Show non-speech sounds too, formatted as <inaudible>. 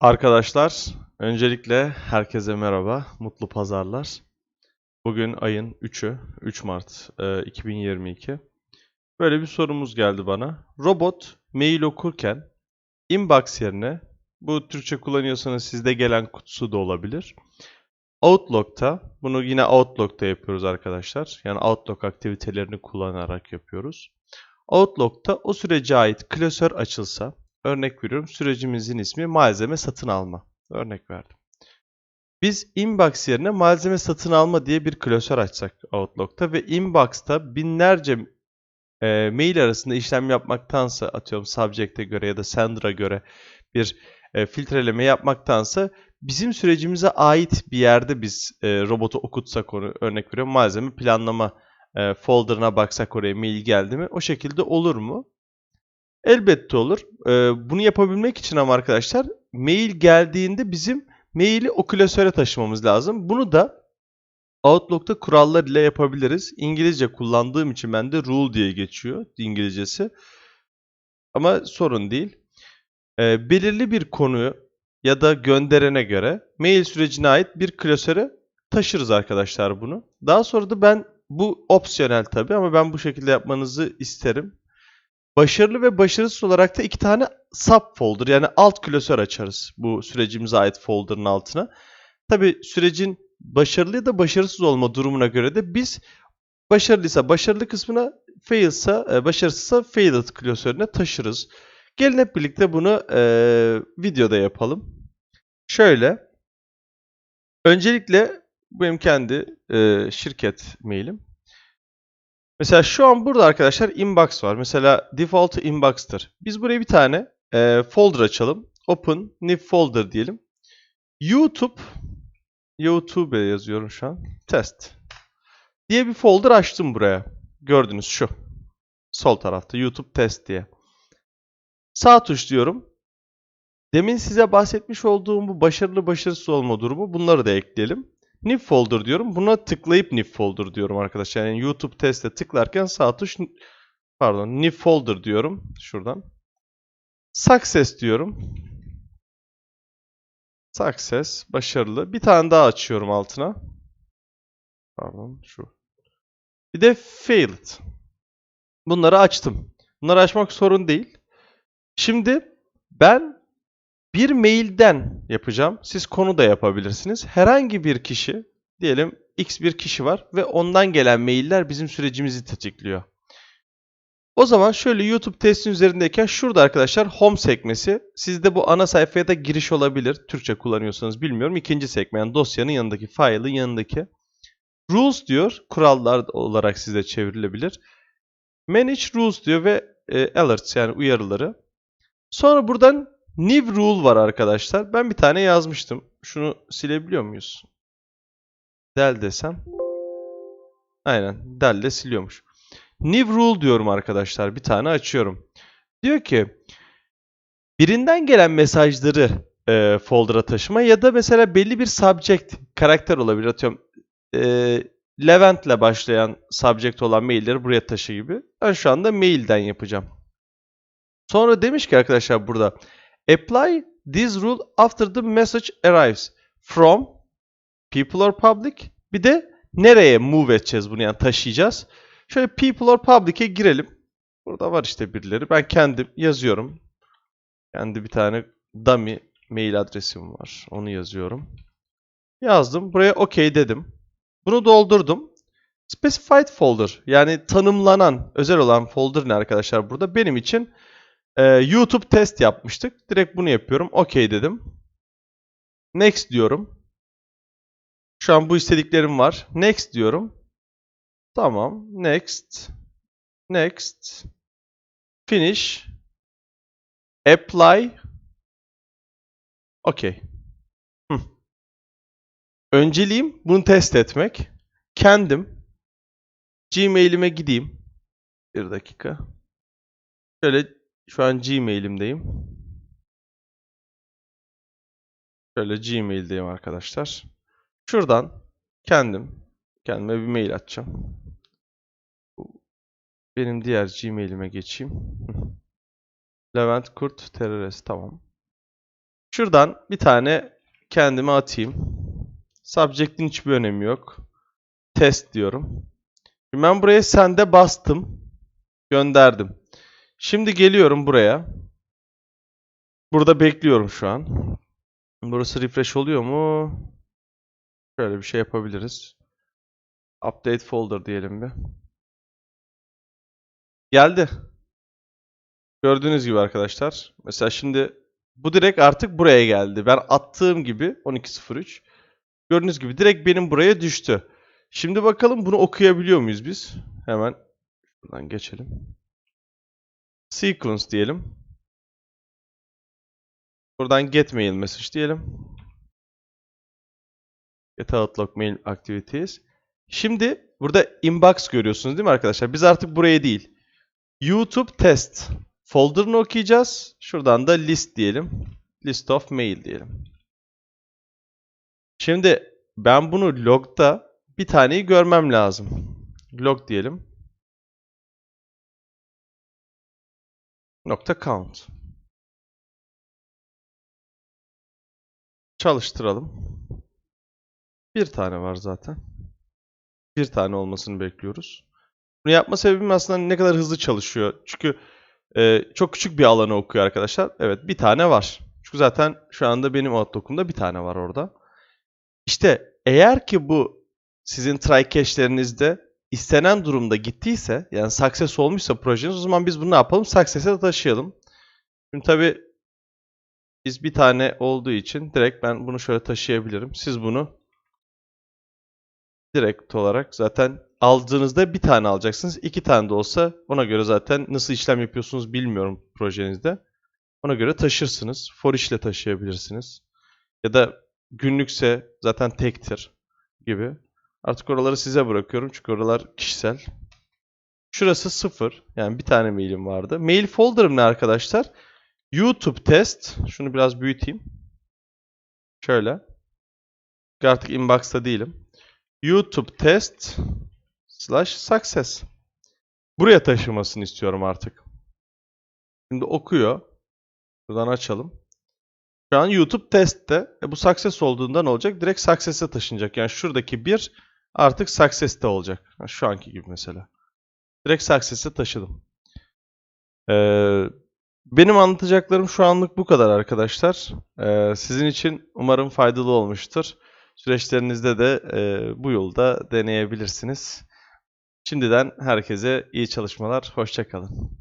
Arkadaşlar, öncelikle herkese merhaba, mutlu pazarlar. Bugün ayın 3'ü, 3 Mart e, 2022. Böyle bir sorumuz geldi bana. Robot mail okurken inbox yerine, bu Türkçe kullanıyorsanız sizde gelen kutusu da olabilir. Outlook'ta, bunu yine Outlook'ta yapıyoruz arkadaşlar. Yani Outlook aktivitelerini kullanarak yapıyoruz. Outlook'ta o sürece ait klasör açılsa, örnek veriyorum sürecimizin ismi malzeme satın alma. Örnek verdim. Biz inbox yerine malzeme satın alma diye bir klasör açsak Outlook'ta ve inbox'ta binlerce e, mail arasında işlem yapmaktansa atıyorum subject'e göre ya da sender'a göre bir e, filtreleme yapmaktansa bizim sürecimize ait bir yerde biz e, robotu okutsak onu örnek veriyorum malzeme planlama e, folder'ına baksak oraya mail geldi mi o şekilde olur mu? Elbette olur. E, bunu yapabilmek için ama arkadaşlar mail geldiğinde bizim maili o klasöre taşımamız lazım. Bunu da Outlook'ta kurallar ile yapabiliriz. İngilizce kullandığım için bende rule diye geçiyor İngilizcesi. Ama sorun değil. E, belirli bir konuyu ya da gönderene göre mail sürecine ait bir klasöre taşırız arkadaşlar bunu. Daha sonra da ben bu opsiyonel tabii ama ben bu şekilde yapmanızı isterim. Başarılı ve başarısız olarak da iki tane subfolder yani alt klasör açarız bu sürecimize ait folder'ın altına. Tabii sürecin başarılı ya da başarısız olma durumuna göre de biz başarılıysa başarılı kısmına, failsa, e, başarısızsa failed klasörüne taşırız. Gelin hep birlikte bunu e, videoda yapalım. Şöyle. Öncelikle benim kendi e, şirket mailim. Mesela şu an burada arkadaşlar inbox var. Mesela default inbox'tır. Biz buraya bir tane e, folder açalım. Open new folder diyelim. YouTube YouTube yazıyorum şu an. Test diye bir folder açtım buraya. Gördünüz şu. Sol tarafta YouTube test diye. Sağ tuş diyorum. Demin size bahsetmiş olduğum bu başarılı başarısız olma durumu bunları da ekleyelim. New folder diyorum. Buna tıklayıp new folder diyorum arkadaşlar. Yani YouTube teste tıklarken sağ tuş pardon new folder diyorum şuradan. Success diyorum. Success başarılı. Bir tane daha açıyorum altına. Pardon şu. Bir de failed. Bunları açtım. Bunları açmak sorun değil. Şimdi ben bir mailden yapacağım. Siz konu da yapabilirsiniz. Herhangi bir kişi, diyelim X bir kişi var ve ondan gelen mailler bizim sürecimizi tetikliyor. O zaman şöyle YouTube testin üzerindeyken şurada arkadaşlar home sekmesi. Sizde bu ana sayfaya da giriş olabilir. Türkçe kullanıyorsanız bilmiyorum. İkinci sekme yani dosyanın yanındaki, file'ın yanındaki. Rules diyor. Kurallar olarak size çevrilebilir. Manage rules diyor ve e, alerts yani uyarıları. Sonra buradan New rule var arkadaşlar. Ben bir tane yazmıştım. Şunu silebiliyor muyuz? Del desem. Aynen. Del de siliyormuş. New rule diyorum arkadaşlar. Bir tane açıyorum. Diyor ki birinden gelen mesajları e, folder'a taşıma ya da mesela belli bir subject karakter olabilir. Atıyorum e, Levent ile başlayan subject olan mailleri buraya taşı gibi. Ben şu anda mailden yapacağım. Sonra demiş ki arkadaşlar burada Apply this rule after the message arrives from people or public. Bir de nereye move edeceğiz bunu yani taşıyacağız. Şöyle people or public'e girelim. Burada var işte birileri. Ben kendim yazıyorum. Kendi bir tane dummy mail adresim var. Onu yazıyorum. Yazdım. Buraya OK dedim. Bunu doldurdum. Specified folder yani tanımlanan, özel olan folder ne arkadaşlar burada? Benim için ee, YouTube test yapmıştık. Direkt bunu yapıyorum. OK dedim. Next diyorum. Şu an bu istediklerim var. Next diyorum. Tamam. Next. Next. Finish. Apply. OK. Önceliğim bunu test etmek. Kendim Gmail'ime gideyim. Bir dakika. Şöyle şu an Gmail'imdeyim. Şöyle Gmail'deyim arkadaşlar. Şuradan kendim kendime bir mail atacağım. Benim diğer Gmail'ime geçeyim. <laughs> Levent Kurt terörist tamam. Şuradan bir tane kendime atayım. Subject'in hiçbir önemi yok. Test diyorum. Şimdi ben buraya sende bastım. Gönderdim. Şimdi geliyorum buraya. Burada bekliyorum şu an. Burası refresh oluyor mu? Şöyle bir şey yapabiliriz. Update folder diyelim bir. Geldi. Gördüğünüz gibi arkadaşlar. Mesela şimdi bu direkt artık buraya geldi. Ben attığım gibi 12.03. Gördüğünüz gibi direkt benim buraya düştü. Şimdi bakalım bunu okuyabiliyor muyuz biz? Hemen buradan geçelim. Sequence diyelim. Buradan get mail message diyelim. Get outlook mail activities. Şimdi burada inbox görüyorsunuz değil mi arkadaşlar? Biz artık buraya değil. YouTube test folder'ını okuyacağız. Şuradan da list diyelim. List of mail diyelim. Şimdi ben bunu log'da bir taneyi görmem lazım. Log diyelim. Count. Çalıştıralım. Bir tane var zaten. Bir tane olmasını bekliyoruz. Bunu yapma sebebim aslında ne kadar hızlı çalışıyor. Çünkü e, çok küçük bir alanı okuyor arkadaşlar. Evet bir tane var. Çünkü zaten şu anda benim Outlook'umda bir tane var orada. İşte eğer ki bu sizin try cache'lerinizde istenen durumda gittiyse yani success olmuşsa projeniz o zaman biz bunu ne yapalım? Success'e taşıyalım. Şimdi tabi biz bir tane olduğu için direkt ben bunu şöyle taşıyabilirim. Siz bunu direkt olarak zaten aldığınızda bir tane alacaksınız. İki tane de olsa ona göre zaten nasıl işlem yapıyorsunuz bilmiyorum projenizde. Ona göre taşırsınız. For ile taşıyabilirsiniz. Ya da günlükse zaten tektir gibi. Artık oraları size bırakıyorum çünkü oralar kişisel. Şurası sıfır. Yani bir tane mailim vardı. Mail folder'ım ne arkadaşlar? YouTube test. Şunu biraz büyüteyim. Şöyle. Artık inbox'ta değilim. YouTube test slash success. Buraya taşımasını istiyorum artık. Şimdi okuyor. Buradan açalım. Şu an YouTube testte. E bu success olduğunda ne olacak? Direkt success'e taşınacak. Yani şuradaki bir artık success'te olacak. Şu anki gibi mesela. Direkt success'e taşıdım. Ee, benim anlatacaklarım şu anlık bu kadar arkadaşlar. Ee, sizin için umarım faydalı olmuştur. Süreçlerinizde de e, bu yolda deneyebilirsiniz. Şimdiden herkese iyi çalışmalar. Hoşçakalın.